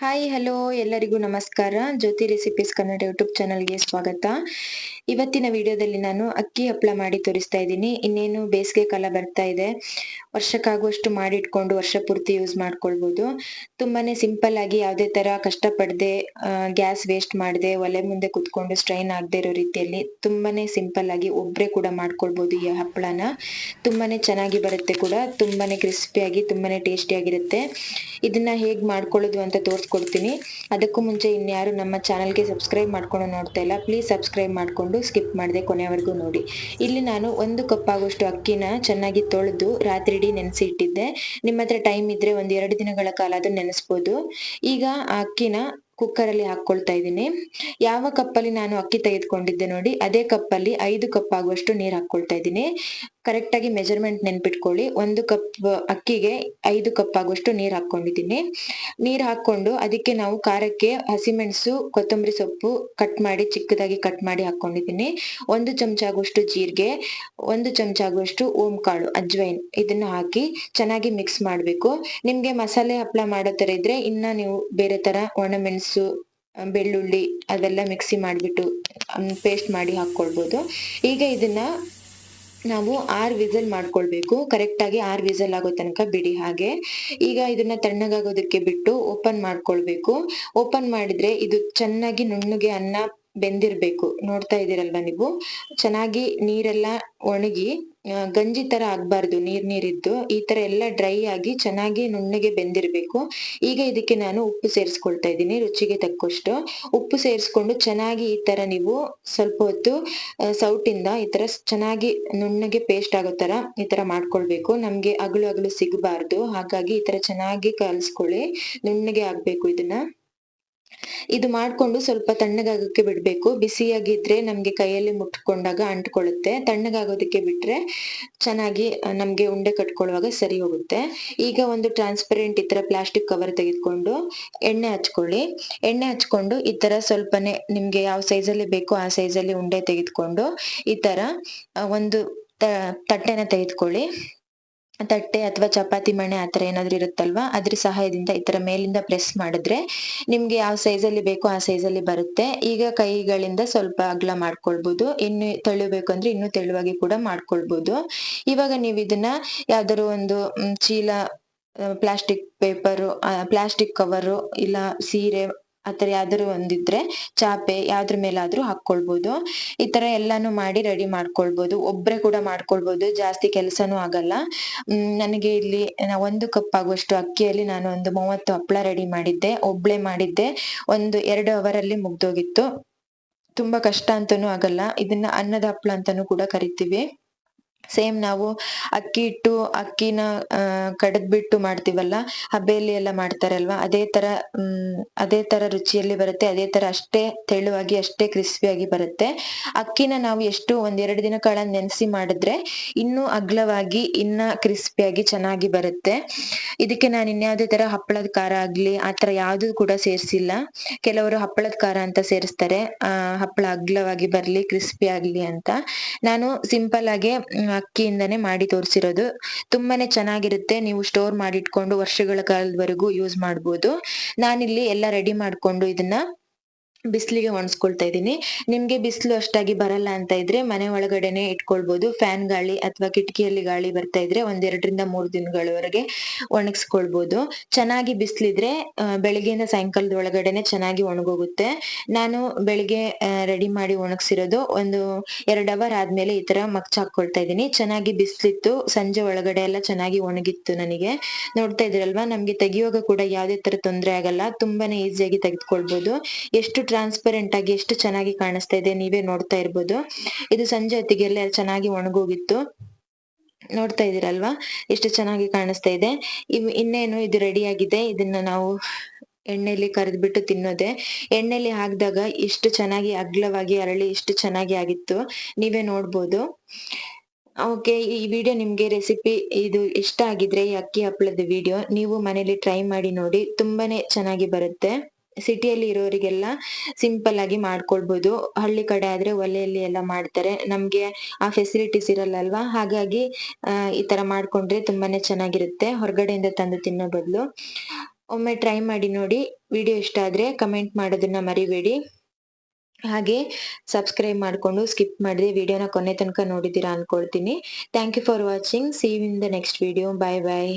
Hi hello ಎಲ್ಲರಿಗೂ ನಮಸ್ಕಾರ. ಜ್ಯೋತಿ recipes Kannada YouTube ಚಾನಲ್ಗೆ ಸ್ವಾಗತ. ಇವತ್ತಿನ ವಿಡಿಯೋದಲ್ಲಿ ನಾನು ಅಕ್ಕಿ ಹಪ್ಪಳ ಮಾಡಿ ತೋರಿಸ್ತಾ ಇದ್ದೀನಿ. ಇನ್ನೇನು ಬೇಸಿಗೆ ಕಾಲ ಬರ್ತಾ ಇದೆ. ವರ್ಷಕ್ಕಾಗುವಷ್ಟು ಮಾಡಿಟ್ಕೊಂಡು ವರ್ಷ ಪೂರ್ತಿ ಯೂಸ್ ಮಾಡ್ಕೊಳ್ಬೋದು. ತುಂಬಾನೇ ಸಿಂಪಲ್ ಆಗಿ ಯಾವುದೇ ತರ ಕಷ್ಟಪಡದೆ ಗ್ಯಾಸ್ ವೇಸ್ಟ್ ಮಾಡದೆ, ಒಲೆ ಮುಂದೆ ಕುತ್ಕೊಂಡು ಸ್ಟ್ರೈನ್ ಆಗದೆ ಇರೋ ರೀತಿಯಲ್ಲಿ ತುಂಬಾನೇ ಸಿಂಪಲ್ ಆಗಿ ಒಬ್ರೆ ಕೂಡ ಮಾಡ್ಕೊಳ್ಬೋದು ಈ ಹಪ್ಪಳನ. ತುಂಬಾನೇ ಚೆನ್ನಾಗಿ ಬರುತ್ತೆ ಕೂಡ, ತುಂಬಾನೇ ಕ್ರಿಸ್ಪಿಯಾಗಿ ತುಂಬಾನೇ ಟೇಸ್ಟಿಯಾಗಿರುತ್ತೆ ಇದನ್ನ ಹೇಗೆ ಮಾಡ್ಕೊಳ್ಳೋದು ಅಂತ ತೋರಿಸ್ಕೊಡ್ತೀನಿ. ಅದಕ್ಕೂ ಮುಂಚೆ ಇನ್ಯಾರು ನಮ್ಮ ಚಾನಲ್ಗೆ ಸಬ್ಸ್ಕ್ರೈಬ್ ಮಾಡ್ಕೊಂಡು ನೋಡ್ತಾ ಇಲ್ಲ ಪ್ಲೀಸ್ ಸಬ್ಸ್ಕ್ರೈಬ್ ಮಾಡ್ಕೊಂಡು ಸ್ಕಿಪ್ ಮಾಡದೆ ಕೊನೆವರೆಗೂ ನೋಡಿ. ಇಲ್ಲಿ ನಾನು ಒಂದು ಕಪ್ ಆಗುವಷ್ಟು ಅಕ್ಕಿನ ಚೆನ್ನಾಗಿ ತೊಳೆದು ರಾತ್ರಿ ನೆನೆಸಿ ಇಟ್ಟಿದ್ದೆ ನಿಮ್ಮ ಹತ್ರ ಟೈಮ್ ಇದ್ರೆ ಒಂದ್ ಎರಡು ದಿನಗಳ ಕಾಲ ಅದನ್ನ ನೆನೆಸ್ಬೋದು. ಈಗ ಆ ಅಕ್ಕಿನ ಕುಕ್ಕರ್ ಅಲ್ಲಿ ಹಾಕೊಳ್ತಾ ಇದ್ದೀನಿ. ಯಾವ ಕಪ್ಪಲ್ಲಿ ನಾನು ಅಕ್ಕಿ ತೆಗೆದುಕೊಂಡಿದ್ದೆ ನೋಡಿ, ಅದೇ ಕಪ್ಪಲ್ಲಿ ಐದು ಕಪ್ ಆಗುವಷ್ಟು ನೀರು ಹಾಕೊಳ್ತಾ ಇದ್ದೀನಿ. ಕರೆಕ್ಟ್ ಆಗಿ ಮೆಜರ್ಮೆಂಟ್ ನೆನ್ಪಿಟ್ಕೊಳ್ಳಿ. ಒಂದು ಕಪ್ ಅಕ್ಕಿಗೆ ಐದು ಕಪ್ ಆಗುವಷ್ಟು ನೀರ್ ಹಾಕೊಂಡಿದ್ದೀನಿ ನೀರ್ ಹಾಕೊಂಡು ಅದಕ್ಕೆ ನಾವು ಖಾರಕ್ಕೆ ಹಸಿಮೆಣಸು ಕೊತ್ತಂಬರಿ ಸೊಪ್ಪು ಕಟ್ ಮಾಡಿ, ಚಿಕ್ಕದಾಗಿ ಕಟ್ ಮಾಡಿ ಹಾಕೊಂಡಿದ್ದೀನಿ ಒಂದು ಚಮಚ ಆಗುವಷ್ಟು ಜೀರಿಗೆ, ಒಂದು ಚಮಚ ಆಗುವಷ್ಟು ಓಂ ಕಾಳು ಅಜ್ವೈನ್ ಇದನ್ನ ಹಾಕಿ ಚೆನ್ನಾಗಿ ಮಿಕ್ಸ್ ಮಾಡಬೇಕು. ನಿಮ್ಗೆ ಮಸಾಲೆ ಹಪ್ಪಳ ಮಾಡೋ ತರ ಇದ್ರೆ ಇನ್ನ ನೀವು ಬೇರೆ ತರ ಒಣಮೆಣಸು, ಬೆಳ್ಳುಳ್ಳಿ ಅದೆಲ್ಲ ಮಿಕ್ಸಿ ಮಾಡಿಬಿಟ್ಟು ಪೇಸ್ಟ್ ಮಾಡಿ ಹಾಕೊಳ್ಬೋದು ಈಗ ಇದನ್ನ ನಾವು ಆರ್ ವಿಸಲ್ ಮಾಡ್ಕೊಳ್ಬೇಕು. ಕರೆಕ್ಟ್ ಆಗಿ ಆರ್ ವಿಸಲ್ ಆಗೋ ತನಕ ಬಿಡಿ ಹಾಗೆ. ಈಗ ಇದನ್ನ ತಣ್ಣಗಾಗೋದಕ್ಕೆ ಬಿಟ್ಟು ಓಪನ್ ಮಾಡ್ಕೊಳ್ಬೇಕು. ಓಪನ್ ಮಾಡಿದ್ರೆ ಇದು ಚೆನ್ನಾಗಿ ನುಣ್ಣಗೆ ಅನ್ನ ಬೆಂದಿರ್ಬೇಕು. ನೋಡ್ತಾ ಇದೀರಲ್ವಾ ನೀವು? ಚೆನ್ನಾಗಿ ನೀರೆಲ್ಲ ಒಣಗಿ ಗಂಜಿ ತರ ಆಗ್ಬಾರ್ದು, ನೀರ್ ನೀರಿದ್ದು. ಈ ತರ ಎಲ್ಲ ಡ್ರೈ ಆಗಿ ಚೆನ್ನಾಗಿ ನುಣ್ಣಗೆ ಬೆಂದಿರ್ಬೇಕು. ಈಗ ಇದಕ್ಕೆ ನಾನು ಉಪ್ಪು ಸೇರಿಸ್ಕೊಳ್ತಾ ಇದ್ದೀನಿ, ರುಚಿಗೆ ತಕ್ಕಷ್ಟು. ಉಪ್ಪು ಸೇರಿಸ್ಕೊಂಡು ಚೆನ್ನಾಗಿ ಈ ತರ ನೀವು ಸ್ವಲ್ಪ ಹೊತ್ತು ಸೌಟಿಂದ ಈ ತರ ಚೆನ್ನಾಗಿ ನುಣ್ಣಗೆ ಪೇಸ್ಟ್ ಆಗೋ ತರ ಈ ತರ ಮಾಡ್ಕೊಳ್ಬೇಕು. ನಮ್ಗೆ ಅಗಲು ಅಗಲು ಸಿಗಬಾರ್ದು. ಹಾಗಾಗಿ ಈ ತರ ಚೆನ್ನಾಗಿ ಕಲ್ಸ್ಕೊಳ್ಳಿ. ನುಣ್ಣಗೆ ಆಗ್ಬೇಕು ಇದನ್ನ. ಇದು ಮಾಡ್ಕೊಂಡು ಸ್ವಲ್ಪ ತಣ್ಣಗಾಗಕ್ಕೆ ಬಿಡ್ಬೇಕು. ಬಿಸಿಯಾಗಿದ್ರೆ ನಮ್ಗೆ ಕೈಯಲ್ಲಿ ಮುಟ್ಕೊಂಡಾಗ ಅಂಟ್ಕೊಳ್ಳುತ್ತೆ. ತಣ್ಣಗಾಗೋದಕ್ಕೆ ಬಿಟ್ರೆ ಚೆನ್ನಾಗಿ ನಮ್ಗೆ ಉಂಡೆ ಕಟ್ಕೊಳ್ಳುವಾಗ ಸರಿ ಹೋಗುತ್ತೆ. ಈಗ ಒಂದು ಟ್ರಾನ್ಸ್ಪರೆಂಟ್ ಈ ತರ ಪ್ಲಾಸ್ಟಿಕ್ ಕವರ್ ತೆಗೆದುಕೊಂಡು ಎಣ್ಣೆ ಹಚ್ಕೊಳ್ಳಿ. ಎಣ್ಣೆ ಹಚ್ಕೊಂಡು ಈ ತರ ಸ್ವಲ್ಪನೇ ನಿಮ್ಗೆ ಯಾವ ಸೈಜಲ್ಲಿ ಬೇಕೋ ಆ ಸೈಜಲ್ಲಿ ಉಂಡೆ ತೆಗೆದುಕೊಂಡು ಈ ತರ ಒಂದು ತಟ್ಟೆನ ತೆಗೆದುಕೊಳ್ಳಿ. ತಟ್ಟೆ ಅಥವಾ ಚಪಾತಿ ಮಣೆ ಆತರ ಏನಾದ್ರು ಇರುತ್ತಲ್ವಾ? ಅದ್ರ ಸಹಾಯದಿಂದ ಈ ತರ ಮೇಲಿಂದ ಪ್ರೆಸ್ ಮಾಡಿದ್ರೆ ನಿಮ್ಗೆ ಯಾವ ಸೈಜ್ ಅಲ್ಲಿ ಬೇಕೋ ಆ ಸೈಜ್ ಅಲ್ಲಿ ಬರುತ್ತೆ. ಈಗ ಕೈಗಳಿಂದ ಸ್ವಲ್ಪ ಅಗ್ಲ ಮಾಡ್ಕೊಳ್ಬಹುದು ಇನ್ನು ತೆಳುಬೇಕು ಅಂದ್ರೆ ಇನ್ನು ತೆಳುವಾಗಿ ಕೂಡ ಮಾಡ್ಕೊಳ್ಬಹುದು ಇವಾಗ ನೀವು ಇದನ್ನ ಯಾವ್ದಾದ್ರು ಒಂದು ಚೀಲ ಪ್ಲಾಸ್ಟಿಕ್ ಪೇಪರ್ ಪ್ಲಾಸ್ಟಿಕ್ ಕವರು ಇಲ್ಲ ಸೀರೆ ಆತರ ಯಾವ್ದಾದ್ರು ಒಂದಿದ್ರೆ ಚಾಪೆ ಯಾವ್ದ್ರ ಮೇಲಾದ್ರೂ ಹಾಕೊಳ್ಬಹುದು ಈ ತರ ಎಲ್ಲಾನು ಮಾಡಿ ರೆಡಿ ಮಾಡ್ಕೊಳ್ಬೋದು. ಒಬ್ರೆ ಕೂಡ ಮಾಡ್ಕೊಳ್ಬೋದು. ಜಾಸ್ತಿ ಕೆಲಸನೂ ಆಗಲ್ಲ. ಹ್ಮ್, ನನಗೆ ಇಲ್ಲಿ ಒಂದು ಕಪ್ ಆಗುವಷ್ಟು ಅಕ್ಕಿಯಲ್ಲಿ ನಾನು ಒಂದು ಮೂವತ್ತು ಹಪ್ಳ ರೆಡಿ ಮಾಡಿದ್ದೆ. ಒಬ್ಳೆ ಮಾಡಿದ್ದೆ. ಒಂದು ಎರಡು ಅವರ್ ಅಲ್ಲಿ ಮುಗ್ದೋಗಿತ್ತು. ತುಂಬಾ ಕಷ್ಟ ಅಂತಾನೂ ಆಗಲ್ಲ. ಇದನ್ನ ಅನ್ನದ ಹಪ್ಳ ಅಂತಾನೂ ಕೂಡ ಕರಿತೀವಿ. ಸೇಮ್ ನಾವು ಅಕ್ಕಿ ಇಟ್ಟು ಅಕ್ಕಿನ ಕಡದ್ ಬಿಟ್ಟು ಮಾಡ್ತೀವಲ್ಲ ಹಬ್ಬೆಯಲ್ಲಿ ಎಲ್ಲ ಮಾಡ್ತಾರಲ್ವಾ? ಅದೇ ತರ, ಹ್ಮ್, ಅದೇ ತರ ರುಚಿಯಲ್ಲಿ ಬರುತ್ತೆ, ಅದೇ ತರ ಅಷ್ಟೇ ತೆಳುವಾಗಿ, ಅಷ್ಟೇ ಕ್ರಿಸ್ಪಿಯಾಗಿ ಬರುತ್ತೆ. ಅಕ್ಕಿನ ನಾವು ಎಷ್ಟು ಒಂದೆರಡು ದಿನ ಕಾಲ ನೆನೆಸಿ ಮಾಡಿದ್ರೆ ಇನ್ನೂ ಅಗ್ಲವಾಗಿ, ಇನ್ನ ಕ್ರಿಸ್ಪಿಯಾಗಿ ಚೆನ್ನಾಗಿ ಬರುತ್ತೆ. ಇದಕ್ಕೆ ನಾನು ಇನ್ಯಾವುದೇ ತರ ಹಪ್ಪಳದ ಖಾರ ಆಗ್ಲಿ ತರ ಯಾವ್ದು ಕೂಡ ಸೇರಿಸಿಲ್ಲ. ಕೆಲವರು ಹಪ್ಪಳದ ಖಾರ ಅಂತ ಸೇರಿಸ್ತಾರೆ. ಆ, ಹಪ್ಪಳ ಅಗ್ಲವಾಗಿ ಬರ್ಲಿ, ಕ್ರಿಸ್ಪಿ ಆಗ್ಲಿ ಅಂತ. ನಾನು ಸಿಂಪಲ್ ಆಗಿ ಅಕ್ಕಿಯಿಂದನೇ ಮಾಡಿ ತೋರಿಸಿರೋದು. ತುಂಬಾನೇ ಚೆನ್ನಾಗಿರುತ್ತೆ. ನೀವು ಸ್ಟೋರ್ ಮಾಡಿಟ್ಕೊಂಡು ವರ್ಷಗಳ ಕಾಲದವರೆಗೂ ಯೂಸ್ ಮಾಡ್ಬೋದು. ನಾನಿಲ್ಲಿ ಎಲ್ಲ ರೆಡಿ ಮಾಡ್ಕೊಂಡು ಇದನ್ನ ಬಿಸಿಲಿಗೆ ಒಣಸ್ಕೊಳ್ತಾ ಇದ್ದೀನಿ. ನಿಮ್ಗೆ ಬಿಸಿಲು ಅಷ್ಟಾಗಿ ಬರಲ್ಲ ಅಂತ ಇದ್ರೆ ಮನೆ ಒಳಗಡೆನೆ ಇಟ್ಕೊಳ್ಬಹುದು ಫ್ಯಾನ್ ಗಾಳಿ ಅಥವಾ ಕಿಟಕಿಯಲ್ಲಿ ಗಾಳಿ ಬರ್ತಾ ಇದ್ರೆ ಒಂದೆರಡರಿಂದ ಮೂರು ದಿನಗಳವರೆಗೆ ಒಣಗಿಸ್ಕೊಳ್ಬಹುದು ಚೆನ್ನಾಗಿ ಬಿಸಿಲಿದ್ರೆ ಬೆಳಿಗ್ಗೆಯಿಂದ ಸಾಯಂಕಾಲದ ಒಳಗಡೆನೆ ಚೆನ್ನಾಗಿ ಒಣಗೋಗುತ್ತೆ. ನಾನು ಬೆಳಿಗ್ಗೆ ರೆಡಿ ಮಾಡಿ ಒಣಗಿಸಿರೋದು ಒಂದು ಎರಡು ಅವರ್ ಆದ್ಮೇಲೆ ಈ ತರ ಮಗ್ಚ್ ಹಾಕೊಳ್ತಾ ಇದ್ದೀನಿ. ಚೆನ್ನಾಗಿ ಬಿಸಿಲಿತ್ತು. ಸಂಜೆ ಒಳಗಡೆ ಎಲ್ಲ ಚೆನ್ನಾಗಿ ಒಣಗಿತ್ತು ನನಗೆ. ನೋಡ್ತಾ ಇದ್ರಲ್ವಾ ನಮ್ಗೆ ತೆಗಿಯೋಗ ಕೂಡ ಯಾವ್ದೇ ತರ ತೊಂದರೆ ಆಗಲ್ಲ. ತುಂಬಾನೇ ಈಸಿಯಾಗಿ ತೆಗೆದುಕೊಳ್ಬಹುದು ಎಷ್ಟು ಟ್ರಾನ್ಸ್ಪರೆಂಟ್ ಆಗಿ ಎಷ್ಟು ಚೆನ್ನಾಗಿ ಕಾಣಿಸ್ತಾ ಇದೆ ನೀವೇ ನೋಡ್ತಾ ಇರ್ಬೋದು. ಇದು ಸಂಜೆ ಹೊತ್ತಿಗೆಲ್ಲ ಚೆನ್ನಾಗಿ ಒಣಗೋಗಿತ್ತು. ನೋಡ್ತಾ ಇದೀರಲ್ವಾ ಎಷ್ಟು ಚೆನ್ನಾಗಿ ಕಾಣಿಸ್ತಾ ಇದೆ. ಇನ್ನೇನು ಇದು ರೆಡಿ ಆಗಿದೆ. ಇದನ್ನ ನಾವು ಎಣ್ಣೆಲಿ ಕರೆದ್ಬಿಟ್ಟು ತಿನ್ನೋದೆ. ಎಣ್ಣೆಲಿ ಹಾಕಿದಾಗ ಎಷ್ಟು ಚೆನ್ನಾಗಿ ಅಗ್ಲವಾಗಿ ಅರಳಿ ಇಷ್ಟು ಚೆನ್ನಾಗಿ ಆಗಿತ್ತು. ನೀವೇ ನೋಡ್ಬೋದು. ಓಕೆ, ಈ ವಿಡಿಯೋ ನಿಮ್ಗೆ ರೆಸಿಪಿ ಇದು ಇಷ್ಟ ಆಗಿದ್ರೆ ಈ ಅಕ್ಕಿ ಹಪ್ಪಳದ ವಿಡಿಯೋ ನೀವು ಮನೇಲಿ ಟ್ರೈ ಮಾಡಿ ನೋಡಿ. ತುಂಬಾನೇ ಚೆನ್ನಾಗಿ ಬರುತ್ತೆ. ಸಿಟಿಯಲ್ಲಿ ಇರೋರಿಗೆಲ್ಲ ಸಿಂಪಲ್ ಆಗಿ ಮಾಡ್ಕೊಳ್ಬಹುದು ಹಳ್ಳಿ ಕಡೆ ಆದ್ರೆ ಒಲೆಯಲ್ಲಿ ಎಲ್ಲ ಮಾಡ್ತಾರೆ. ನಮ್ಗೆ ಆ ಫೆಸಿಲಿಟೀಸ್ ಇರಲ್ಲ ಅಲ್ವಾ ಹಾಗಾಗಿ ಈ ತರ ಮಾಡ್ಕೊಂಡ್ರೆ ತುಂಬಾನೇ ಚೆನ್ನಾಗಿರುತ್ತೆ. ಹೊರಗಡೆಯಿಂದ ತಂದು ತಿನ್ನೋ ಬದಲು. ಒಮ್ಮೆ ಟ್ರೈ ಮಾಡಿ ನೋಡಿ. ವಿಡಿಯೋ ಇಷ್ಟ ಆದ್ರೆ ಕಮೆಂಟ್ ಮಾಡೋದನ್ನ ಮರಿಬೇಡಿ. ಹಾಗೆ ಸಬ್ಸ್ಕ್ರೈಬ್ ಮಾಡ್ಕೊಂಡು ಸ್ಕಿಪ್ ಮಾಡಿದೆ ವಿಡಿಯೋನ ಕೊನೆ ತನಕ ನೋಡಿದ್ದೀರಾ ಅನ್ಕೊಳ್ತೀನಿ. Thank you for watching see in the next video bye bye